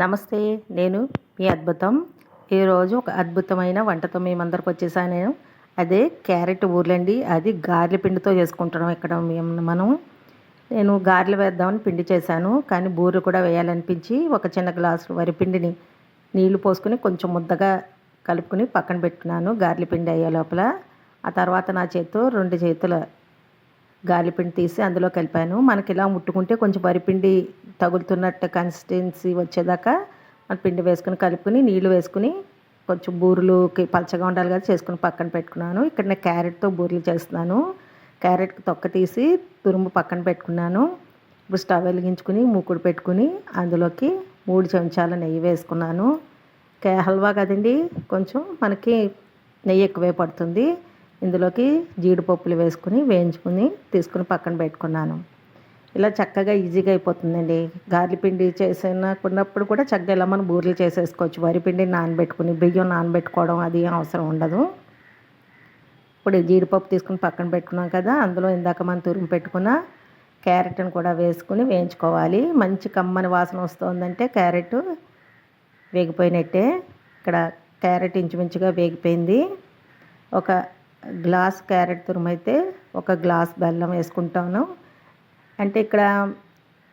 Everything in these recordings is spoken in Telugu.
నమస్తే నేను మీ అద్భుతం. ఈరోజు ఒక అద్భుతమైన వంటతో మేమందరికి వచ్చేసాను నేను. అదే క్యారెట్ ఊర్లండి. అది గారెల పిండితో చేసుకుంటున్నాం ఇక్కడ మేము మనం. నేను గారెలు వేద్దామని పిండి చేశాను. కానీ బూరెలు కూడా వేయాలనిపించి ఒక చిన్న గ్లాసు వరి పిండిని నీళ్ళు పోసుకుని కొంచెం ముద్దగా కలుపుకుని పక్కన పెట్టుకున్నాను గార్ల పిండి అయ్యే లోపల. ఆ తర్వాత నా చేతితో రెండు చేతుల గాలిపిండి తీసి అందులో కలిపాను. మనకి ఇలా ముట్టుకుంటే కొంచెం వరిపిండి తగులుతున్నట్టు కన్సిస్టెన్సీ వచ్చేదాకా మన పిండి వేసుకుని కలుపుకుని నీళ్ళు వేసుకుని కొంచెం బూరెలుకి పలచగా ఉండాలి కదా చేసుకుని పక్కన పెట్టుకున్నాను. ఇక్కడ నేను క్యారెట్తో బూరెలు చేస్తున్నాను. క్యారెట్కి తొక్క తీసి తురుము పక్కన పెట్టుకున్నాను. ఇప్పుడు స్టవ్ వెలిగించుకుని మూకుడు పెట్టుకుని అందులోకి మూడు చెంచాల నెయ్యి వేసుకున్నాను. కే హల్వా కదండి కొంచెం మనకి నెయ్యి ఎక్కువే పడుతుంది. ఇందులోకి జీడిపప్పులు వేసుకుని వేయించుకుని తీసుకుని పక్కన పెట్టుకున్నాను. ఇలా చక్కగా ఈజీగా అయిపోతుందండి. గార్లి పిండి చేసినప్పుడు కూడా చక్కగా ఇలా మనం బూరెలు చేసేసుకోవచ్చు. వరి పిండిని నానబెట్టుకుని బియ్యం నానబెట్టుకోవడం అది అవసరం ఉండదు. ఇప్పుడు జీడిపప్పు తీసుకుని పక్కన పెట్టుకున్నాం కదా అందులో ఇందాక మనం తురుము పెట్టుకున్న క్యారెట్ని కూడా వేసుకుని వేయించుకోవాలి. మంచి కమ్మని వాసన వస్తుందంటే క్యారెట్ వేగిపోయినట్టే. ఇక్కడ క్యారెట్ ఇంచుమించుగా వేగిపోయింది. ఒక గ్లాస్ క్యారెట్ తురుమైతే ఒక గ్లాస్ బెల్లం వేసుకుంటాను. అంటే ఇక్కడ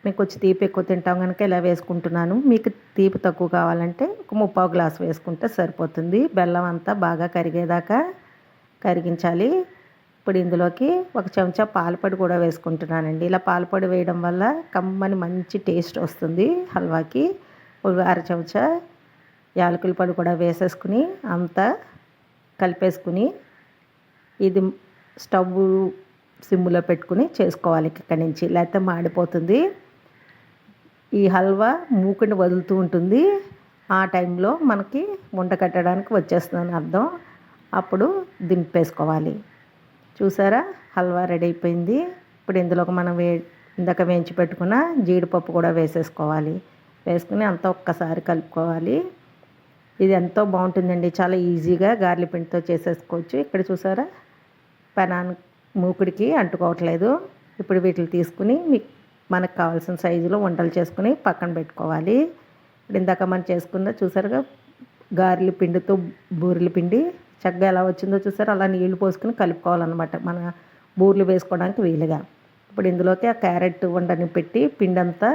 మీకు వచ్చి తీపి ఎక్కువ తింటాం కనుక ఇలా వేసుకుంటున్నాను. మీకు తీపి తక్కువ కావాలంటే ఒక ముప్పావు గ్లాస్ వేసుకుంటే సరిపోతుంది. బెల్లం అంతా బాగా కరిగేదాకా కరిగించాలి. ఇప్పుడు ఇందులోకి ఒక చెంచా పాలపొడి కూడా వేసుకుంటున్నానండి. ఇలా పాలపొడి వేయడం వల్ల కమ్మని మంచి టేస్ట్ వస్తుంది హల్వాకి. ఒక అర చెంచా యాలకుల పొడి కూడా వేసేసుకుని అంతా కలిపేసుకుని ఇది స్టవ్ సిమ్లో పెట్టుకుని చేసుకోవాలి ఇక్కడి నుంచి. లేకపోతే మాడిపోతుంది. ఈ హల్వా మూకుని వదులుతూ ఉంటుంది. ఆ టైంలో మనకి వంట కట్టడానికి వచ్చేస్తుందని అర్థం. అప్పుడు దింపేసుకోవాలి. చూసారా? హల్వా రెడీ అయిపోయింది. ఇప్పుడు ఇందులోకి మనం వే ఇందాక వేయించి పెట్టుకున్న జీడిపప్పు కూడా వేసేసుకోవాలి. వేసుకుని అంతా ఒక్కసారి కలుపుకోవాలి. ఇది ఎంతో బాగుంటుందండి. చాలా ఈజీగా గార్లి పిండితో చేసేసుకోవచ్చు. ఇక్కడ చూసారా? పెనాన్ మూకుడికి అంటుకోవట్లేదు. ఇప్పుడు వీటిని తీసుకుని మీకు మనకు కావాల్సిన సైజులో వంటలు చేసుకుని పక్కన పెట్టుకోవాలి. ఇప్పుడు ఇందాక మనం చేసుకున్న చూసారుగా గారెల పిండితో బూరెల పిండి చక్కగా ఎలా వచ్చిందో చూసారు? అలా నీళ్ళు పోసుకుని కలుపుకోవాలన్నమాట. మన బూరెలు వేసుకోవడానికి వీలుగా. ఇప్పుడు ఇందులోకి ఆ క్యారెట్ వండని పెట్టి పిండి అంతా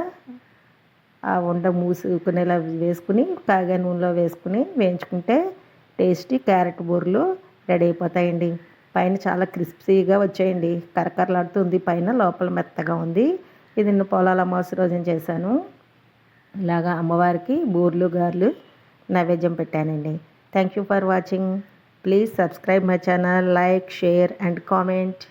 ఆ వండ మూసుకునేలా వేసుకుని కాగా నూనెలో వేసుకుని వేయించుకుంటే టేస్టీ క్యారెట్ బూరెలు రెడీ అయిపోతాయండి. పైన చాలా క్రిస్పీగా వచ్చేయండి. కరకరలాడుతుంది. పైన లోపల మెత్తగా ఉంది. ఇది నిన్న పొలాల అమావాస్య రోజున చేశాను. ఇలాగా అమ్మవారికి బూర్లు గార్లు నైవేద్యం పెట్టానండి. Thank you for watching please subscribe my channel like share and comment